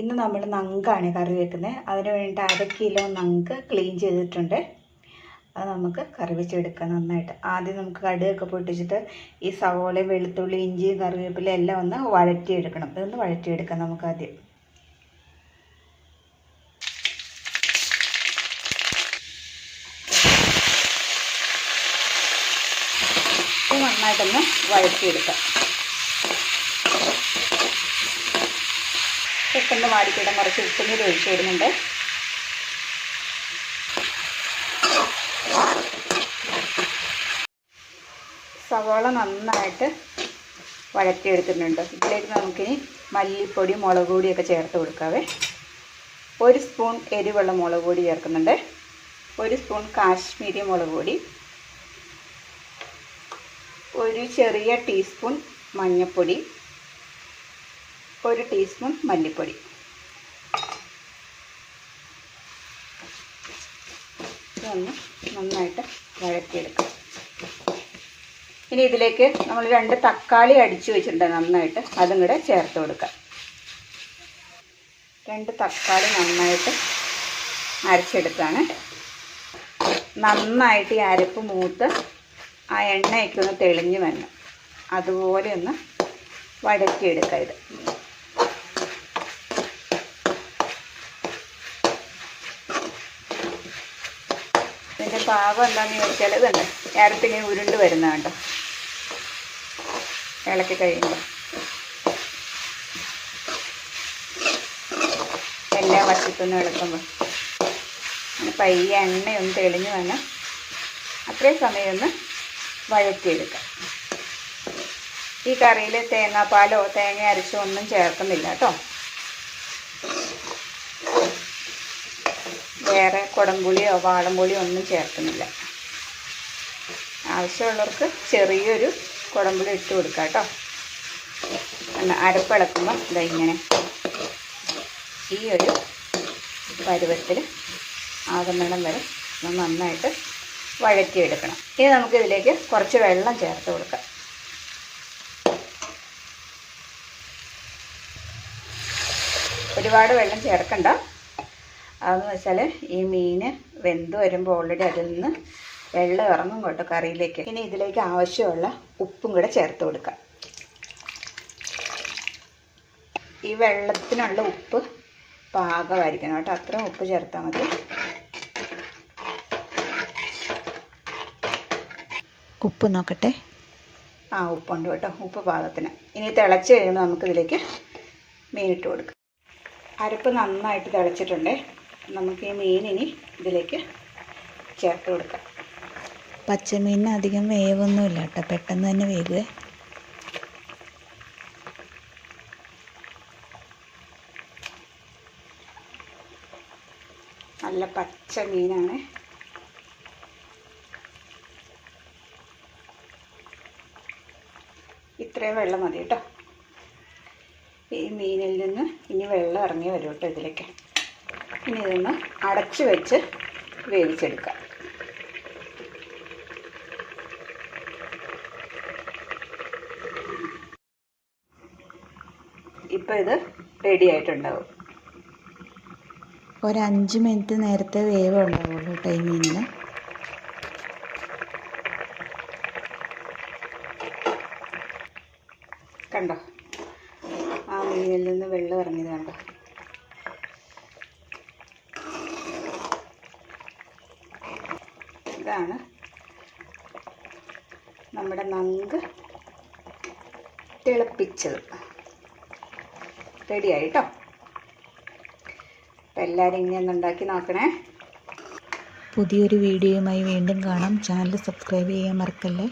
ഇന്ന് നമ്മൾ നങ്കാണ് കറി വെക്കുന്നത്. അതിന് വേണ്ടി അര കിലോ നങ്ക് ക്ലീൻ ചെയ്തിട്ടുണ്ട്. അത് നമുക്ക് കറി വെച്ചെടുക്കാം നന്നായിട്ട്. ആദ്യം നമുക്ക് കടുകൊക്കെ പൊട്ടിച്ചിട്ട് ഈ സവോള വെളുത്തുള്ളി ഇഞ്ചി കറിവേപ്പില എല്ലാം ഒന്ന് വഴറ്റിയെടുക്കണം. ഇതൊന്ന് വഴറ്റിയെടുക്കാം നമുക്ക് ആദ്യം. നന്നായിട്ടൊന്ന് വഴറ്റിയെടുക്കാം. പെട്ടെന്ന് വാടിക്കിടാൻ കുറച്ച് ഉപ്പുനീര് ഒഴിച്ചു വരുന്നുണ്ട്. സവാള നന്നായിട്ട് വഴറ്റിയെടുക്കുന്നുണ്ട് ഇതിലേക്ക് നമുക്കിനി മല്ലിപ്പൊടി മുളക് പൊടിയൊക്കെ ചേർത്ത് കൊടുക്കാവേ. ഒരു സ്പൂൺ എരിവുള്ള മുളക് പൊടി ചേർക്കുന്നുണ്ട്. ഒരു സ്പൂൺ കാശ്മീരി മുളക് പൊടി. ഒരു ചെറിയ ടീസ്പൂൺ മഞ്ഞൾപ്പൊടി ഒരു ടീസ്പൂൺ മല്ലിപ്പൊടി. ഇതൊന്ന് നന്നായിട്ട് വഴറ്റിയെടുക്കാം. ഇനി ഇതിലേക്ക് നമ്മൾ രണ്ട് തക്കാളി അടിച്ചു വെച്ചിട്ടുണ്ട് നന്നായിട്ട്. അതും കൂടെ ചേർത്ത് കൊടുക്കാം. രണ്ട് തക്കാളി നന്നായിട്ട് അരച്ചെടുത്താണ്. നന്നായിട്ട് ഈ അരപ്പ് മൂത്ത് ആ എണ്ണയൊക്കെ ഒന്ന് തെളിഞ്ഞ് വരണം. അതുപോലെ ഒന്ന് വഴറ്റിയെടുക്കുക ഇത്. ഇതിന്റെ പാകം എന്താണെന്ന് ചോദിച്ചാൽ ഇതുണ്ട് ഇങ്ങനെ ഉരുണ്ട് വരുന്ന കണ്ടോ? ഇളക്കി കഴിയുമ്പോൾ എല്ലാ വശത്തുനിന്നും ഇളക്കുമ്പോൾ പയ്യെ എണ്ണയൊന്ന് തെളിഞ്ഞ് വന്ന് അത്രയും സമയം ഒന്ന് വഴറ്റിയെടുക്കാം ഈ കറിയിൽ തേങ്ങാപ്പാലോ തേങ്ങ അരച്ചോ ഒന്നും ചേർക്കുന്നില്ല കേട്ടോ. വേറെ കുടംപുളിയോ വാളംപുളിയോ ഒന്നും ചേർക്കുന്നില്ല. ആവശ്യമുള്ളവർക്ക് ചെറിയൊരു കുടംപുളി ഇട്ട് കൊടുക്കാം കേട്ടോ. അരപ്പിളക്കുമ്പോൾ ഇതാ ഇങ്ങനെ ഈ ഒരു പരുവത്തിൽ ആകുന്നിടം വരെ നന്നായിട്ട് വഴറ്റിയെടുക്കണം. ഇനി നമുക്കിതിലേക്ക് കുറച്ച് വെള്ളം ചേർത്ത് കൊടുക്കാം. ഒരുപാട് വെള്ളം ചേർക്കണ്ട. അതെന്ന് വെച്ചാൽ ഈ മീൻ വെന്ത് വരുമ്പോൾ ഓൾറെഡി അതിൽ നിന്ന് വെള്ളം ഇറങ്ങും കേട്ടോ കറിയിലേക്ക്. ഇനി ഇതിലേക്ക് ആവശ്യമുള്ള ഉപ്പും കൂടെ ചേർത്ത് കൊടുക്കാം. ഈ വെള്ളത്തിനുള്ള ഉപ്പ് പാകമായിരിക്കണം കേട്ടോ. അത്രയും ഉപ്പ് ചേർത്താൽ മതി. ഉപ്പ് നോക്കട്ടെ. ആ ഉപ്പുണ്ട് കേട്ടോ. ഉപ്പ് പാകത്തിന്. ഇനി തിളച്ച് കഴിയുമ്പോൾ നമുക്കിതിലേക്ക് മീനിട്ട് കൊടുക്കാം. അരപ്പ് നന്നായിട്ട് തിളച്ചിട്ടുണ്ട്. നമുക്ക് ഈ മീൻ ഇനി ഇതിലേക്ക് ചേർത്ത് കൊടുക്കാം. പച്ചമീനിന് അധികം വേവൊന്നുമില്ല കേട്ടോ. പെട്ടെന്ന് തന്നെ വേകുവേ നല്ല പച്ച മീനാണ്. ഇത്രയും വെള്ളം മതി കേട്ടോ. ഈ മീനിൽ നിന്ന് ഇനി വെള്ളം ഇറങ്ങി വരും കേട്ടോ ഇതിലേക്ക്. ഇനി ഇതൊന്ന് അടച്ച് വെച്ച് വേവിച്ചെടുക്കാം. ഇപ്പോൾ ഇത് റെഡി ആയിട്ടുണ്ടാവും. ഒരു അഞ്ച് മിനിറ്റ് നേരത്തെ വേവ് ഉണ്ടാവുള്ളൂ ടൈമിങ്ങിന് കണ്ടോ? ആ മീനിൽ നിന്ന് വെള്ളം ഇറങ്ങിയത് കണ്ടോ? ഇതാണ് നമ്മുടെ നങ്ക് തിളപ്പിച്ചത്. റെഡിയായി കേട്ടോ അപ്പം എല്ലാവരും ഇങ്ങനെ ഉണ്ടാക്കി നോക്കണേ. പുതിയൊരു വീഡിയോയുമായി വീണ്ടും കാണാം. ചാനൽ സബ്സ്ക്രൈബ് ചെയ്യാൻ മറക്കല്ലേ?